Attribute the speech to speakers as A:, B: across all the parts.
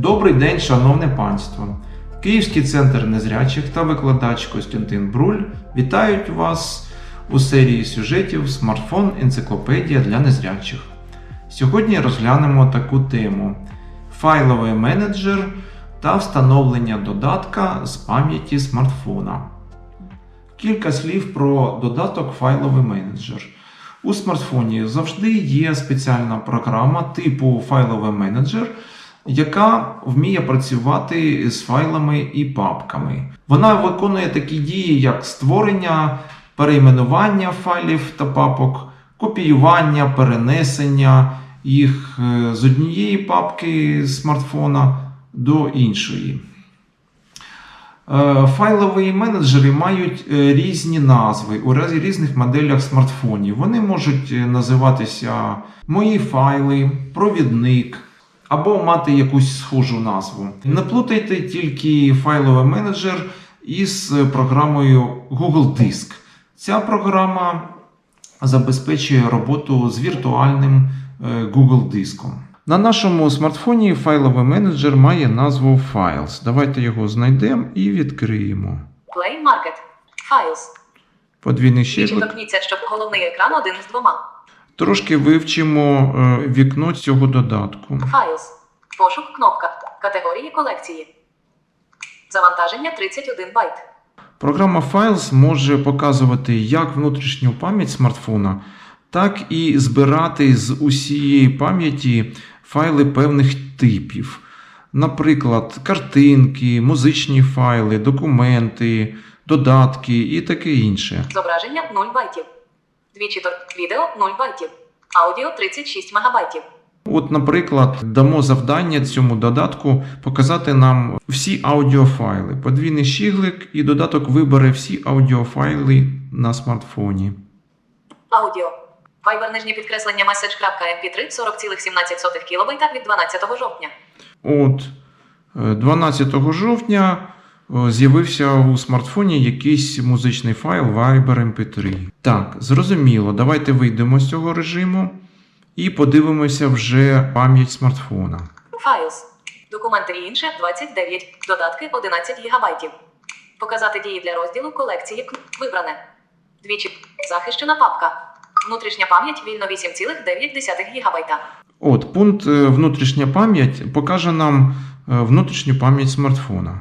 A: Добрий день, шановне панство! Київський центр незрячих та викладач Костянтин Бруль вітають вас у серії сюжетів Смартфон Енциклопедія для незрячих. Сьогодні розглянемо таку тему: файловий менеджер та встановлення додатка з пам'яті смартфона. Кілька слів про додаток файловий менеджер. У смартфоні завжди є спеціальна програма типу файловий менеджер, яка вміє працювати з файлами і папками. Вона виконує такі дії, як створення, перейменування файлів та папок, копіювання, перенесення їх е, з однієї папки смартфона до іншої. Е, Файлові менеджери мають е, різні назви у різних моделях смартфонів. Вони можуть називатися Мої файли, провідник або мати якусь схожу назву. Не плутайте тільки файловий менеджер із програмою Google Disk. Ця програма забезпечує роботу з віртуальним е, Google диском. На нашому смартфоні файловий менеджер має назву Files. Давайте його знайдемо і відкриємо.
B: Play Market. Files.
A: Подвійний
B: Двічі
A: щеплик.
B: щоб головний екран один з двома.
A: Трошки вивчимо е, вікно цього додатку.
B: Files. Пошук кнопка. Категорії колекції. Завантаження 31 байт.
A: Програма Files може показувати як внутрішню пам'ять смартфона, так і збирати з усієї пам'яті файли певних типів. Наприклад, картинки, музичні файли, документи, додатки і таке інше.
B: Зображення 0 байтів. Двічі. Відео 0 байтів. Аудіо 36 мегабайтів.
A: От, наприклад, дамо завдання цьому додатку показати нам всі аудіофайли. Подвійний щіглик і додаток вибере всі аудіофайли на смартфоні.
B: Аудіо. Viber нижнє підкреслення message.mp3 40,17 кілобайта від 12 жовтня.
A: От е, 12 жовтня е, з'явився у смартфоні якийсь музичний файл Viber MP3. Так, зрозуміло. Давайте вийдемо з цього режиму і подивимося вже пам'ять смартфона.
B: Files. Документи і інше 29. Додатки 11 гігабайтів. Показати дії для розділу колекції. Вибране. Двічі. Захищена папка. Внутрішня пам'ять вільно 8,9 гігабайта.
A: От пункт е, внутрішня пам'ять покаже нам е, внутрішню пам'ять смартфона.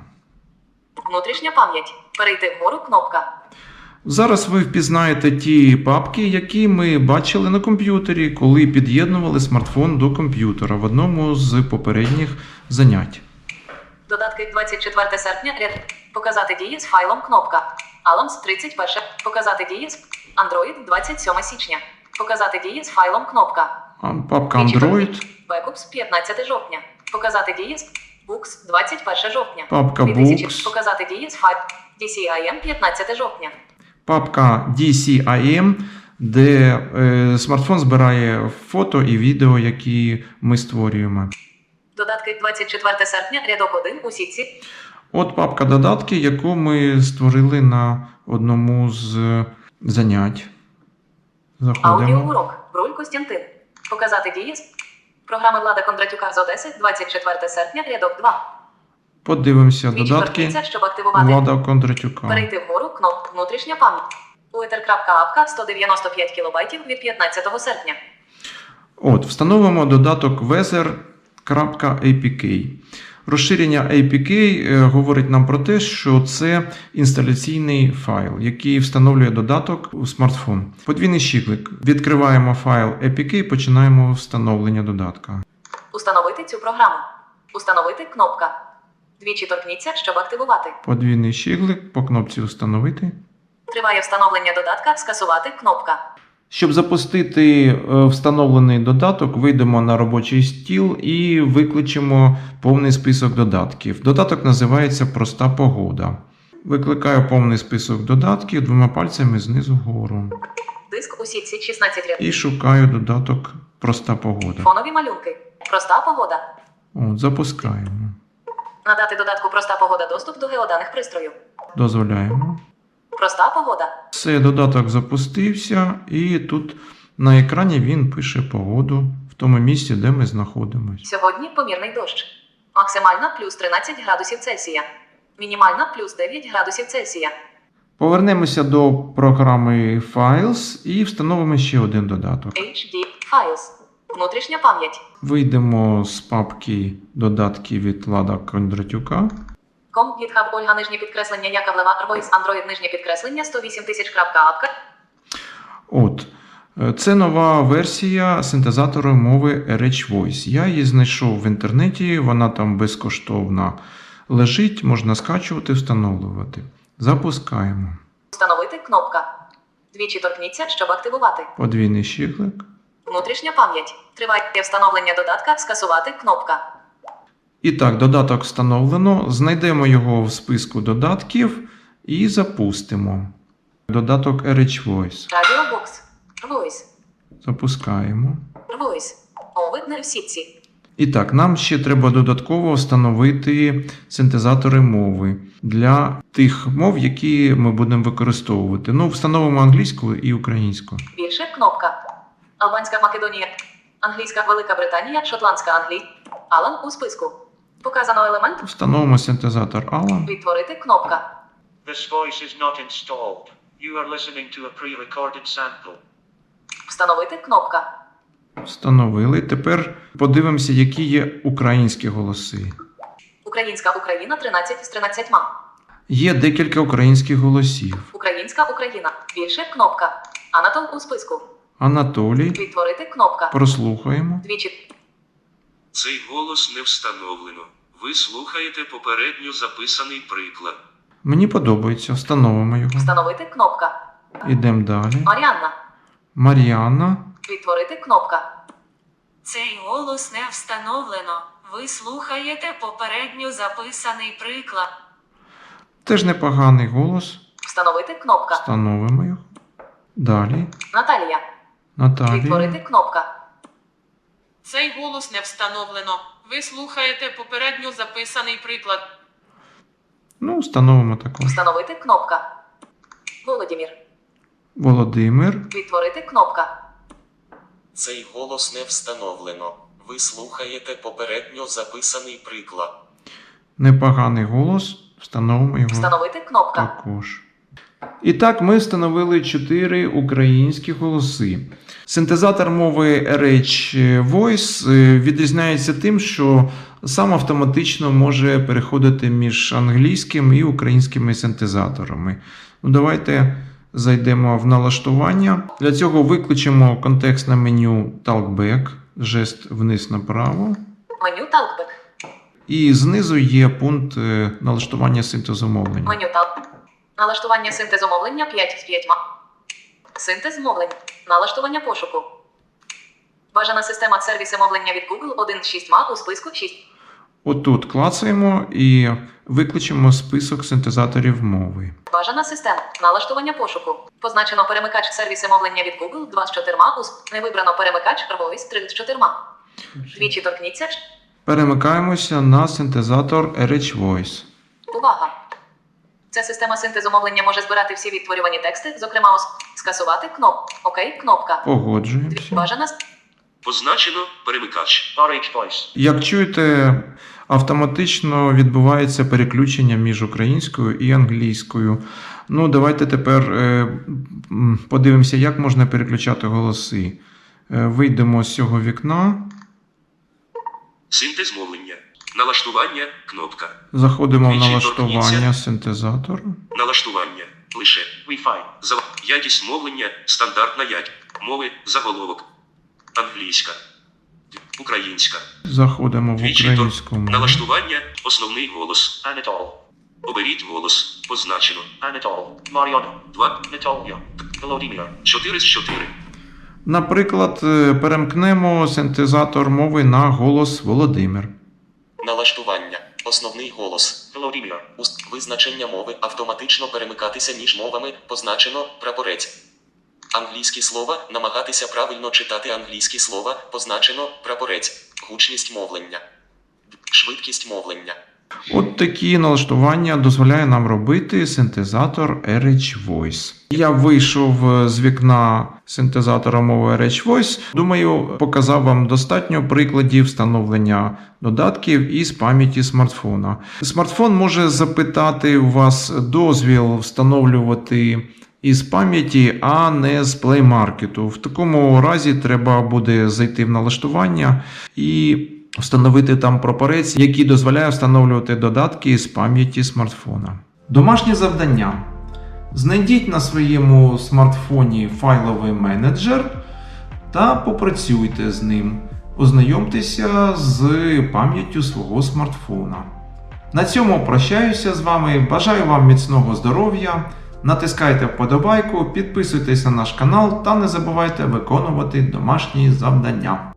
B: Внутрішня пам'ять. Перейти вгору кнопка.
A: Зараз ви впізнаєте ті папки, які ми бачили на комп'ютері, коли під'єднували смартфон до комп'ютера в одному з попередніх занять.
B: Додатки 24 серпня. Ряд. Показати дії з файлом кнопка. Alarms 31. Показати дії з Android 27 січня. Показати дії з файлом кнопка.
A: А папка Android.
B: Backups 15 жовтня. Показати дії з Books 21 жовтня.
A: папка
B: 2000.
A: Books,
B: Показати дії з файл DCIM 15 жовтня.
A: папка DCIM, де е, смартфон збирає фото і відео, які ми створюємо.
B: Додатки 24 серпня. Рядок 1 у сітці.
A: От папка додатки, яку ми створили на одному з занять. Заходимо.
B: Аудіоурок. Бруль Костянтин. Показати дії з програми Влада Кондратюка з Одеси 24 серпня. Рядок 2.
A: Подивимося
B: Двічі
A: додатки
B: щоб активувати.
A: Влада Кондратюка.
B: Перейти вгору кнопку внутрішня пам'ять. Uether.apk 195 кБ від 15 серпня.
A: От, встановимо додаток weather.apk. Розширення APK е, говорить нам про те, що це інсталяційний файл, який встановлює додаток у смартфон. Подвійний щиклик. Відкриваємо файл APK і починаємо встановлення додатка.
B: Установити цю програму. Установити кнопка. Двічі торкніться, щоб активувати.
A: Подвійний щиглик по кнопці Встановити.
B: Триває встановлення додатка. Скасувати кнопка.
A: Щоб запустити е, встановлений додаток, вийдемо на робочий стіл і викличемо повний список додатків. Додаток називається Проста погода. Викликаю повний список додатків двома пальцями знизу вгору.
B: Диск у сітці 16 рядів.
A: І шукаю додаток Проста погода.
B: Фонові малюнки. Проста погода.
A: От, запускаємо.
B: Надати додатку проста погода доступ до геоданих пристрою.
A: Дозволяємо.
B: Проста погода.
A: Все, додаток запустився, і тут на екрані він пише погоду в тому місці, де ми знаходимося.
B: Сьогодні помірний дощ. Максимальна плюс 13 градусів Цельсія. Мінімальна плюс 9 градусів Цельсія.
A: Повернемося до програми Files і встановимо ще один додаток.
B: HD Files. Внутрішня пам'ять.
A: Вийдемо з папки додатки від Лада Кондратюка.
B: Ком GitHub Ольга нижнє підкреслення Яковлева Voice Android нижнє підкреслення 108 тисяч крапка апка.
A: От. Е, Це нова версія синтезатору мови RH Voice. Я її знайшов в інтернеті, вона там безкоштовна лежить, можна скачувати, встановлювати. Запускаємо.
B: Встановити кнопка. Двічі торкніться, щоб активувати.
A: Подвійний щиглик.
B: Внутрішня пам'ять. Триває встановлення додатка. Скасувати кнопка.
A: І так, додаток встановлено. Знайдемо його в списку додатків і запустимо. Додаток RH Voice.
B: Радіобокс. Voice.
A: Запускаємо.
B: Voice. Сітці.
A: І так, нам ще треба додатково встановити синтезатори мови для тих мов, які ми будемо використовувати. Ну, встановимо англійську і українську.
B: Більше кнопка. Албанська Македонія. Англійська Велика Британія. Шотландська Англія. Алан у списку. Показано елемент.
A: Встановимо синтезатор Alan.
B: Відтворити кнопка.
C: This voice is not installed. You are listening to a pre-recorded sample.
B: Встановити кнопка.
A: Встановили. Тепер подивимося, які є українські голоси.
B: Українська Україна 13 з 13.
A: Є декілька українських голосів.
B: Українська Україна. Більше кнопка. Анатол у списку.
A: Анатолій.
B: Відтворити кнопка.
A: Прослухаємо.
B: Двічі.
D: Цей голос не встановлено. Ви слухаєте попередньо записаний приклад.
A: Мені подобається. Встановимо його.
B: Встановити кнопка.
A: Ідемо далі.
B: Маріанна.
A: Мар'яна.
B: Відтворити кнопка.
E: Цей голос не встановлено. Ви слухаєте попередньо записаний приклад.
A: Теж непоганий голос.
B: Встановити кнопка.
A: Встановимо його. Далі.
B: Наталія.
A: Наталія.
B: Відтворити кнопка.
F: Цей голос не встановлено. Ви слухаєте попередньо записаний приклад.
A: Ну, встановимо також.
B: Встановити кнопка. Володимир.
A: Володимир.
B: Відтворити кнопка.
G: Цей голос не встановлено. Ви слухаєте попередньо записаний приклад.
A: Непоганий голос. Встановимо його
B: Встановити кнопка.
A: також. І так, ми встановили чотири українські голоси. Синтезатор мови RH Voice е, відрізняється тим, що сам автоматично може переходити між англійським і українськими синтезаторами. Ну, давайте зайдемо в налаштування. Для цього виключимо контекстне меню Talkback, жест вниз направо.
B: Меню Talkback.
A: І знизу є пункт е, налаштування синтезу мовлення.
B: Меню Talk. Налаштування синтезу мовлення 5 з 5. Синтез мовлень. Налаштування пошуку. Бажана система сервіси мовлення від Google 1 з 6 у списку 6.
A: Отут клацаємо і виключимо список синтезаторів мови.
B: Бажана система. Налаштування пошуку. Позначено перемикач сервіси мовлення від Google 2 з 4 ус. Не вибрано перемикач Voice 3 з 4. Двічі торкніться.
A: Перемикаємося на синтезатор RH Voice.
B: Увага! Ця система синтезу мовлення може збирати всі відтворювані тексти, зокрема скасувати кноп. Окей, кнопка.
A: Погоджуємося.
B: Бажана
D: Позначено перемикач.
A: Як чуєте, автоматично відбувається переключення між українською і англійською. Ну, давайте тепер е, подивимося, як можна переключати голоси. Е, Вийдемо з цього вікна,
D: Синтез мовлення. Налаштування. Кнопка.
A: заходимо в
D: Двічі
A: налаштування
D: торкніться.
A: синтезатору.
D: Налаштування. Лише.
C: Wi-Fi.
D: За... Якість мовлення. Стандартна ять. Мови. Заголовок. Англійська. Українська.
A: Заходимо в українську мову.
D: Налаштування. Основний голос.
C: Anatol.
D: Оберіть голос. Позначено.
C: Anatol. Mariana.
D: 2.
C: Natalia. Volodymyr.
D: 4 з 4.
A: Наприклад, е, перемкнемо синтезатор мови на голос Володимир.
G: Налаштування. Основний голос. Уст. Визначення мови автоматично перемикатися між мовами. Позначено прапорець. Англійські слова намагатися правильно читати англійські слова. Позначено прапорець. Гучність мовлення. Швидкість мовлення.
A: От такі налаштування дозволяє нам робити синтезатор RH Voice. Я вийшов е, з вікна синтезатора мови RH Voice. Думаю, показав вам достатньо прикладів встановлення додатків із пам'яті смартфона. Смартфон може запитати у вас дозвіл встановлювати із пам'яті, а не з Market. В такому разі треба буде зайти в налаштування і встановити там прапорець, який дозволяє встановлювати додатки з пам'яті смартфона. Домашнє завдання. Знайдіть на своєму смартфоні файловий менеджер та попрацюйте з ним. Ознайомтеся з пам'яттю свого смартфона. На цьому прощаюся з вами. Бажаю вам міцного здоров'я. Натискайте вподобайку, підписуйтесь на наш канал та не забувайте виконувати домашні завдання.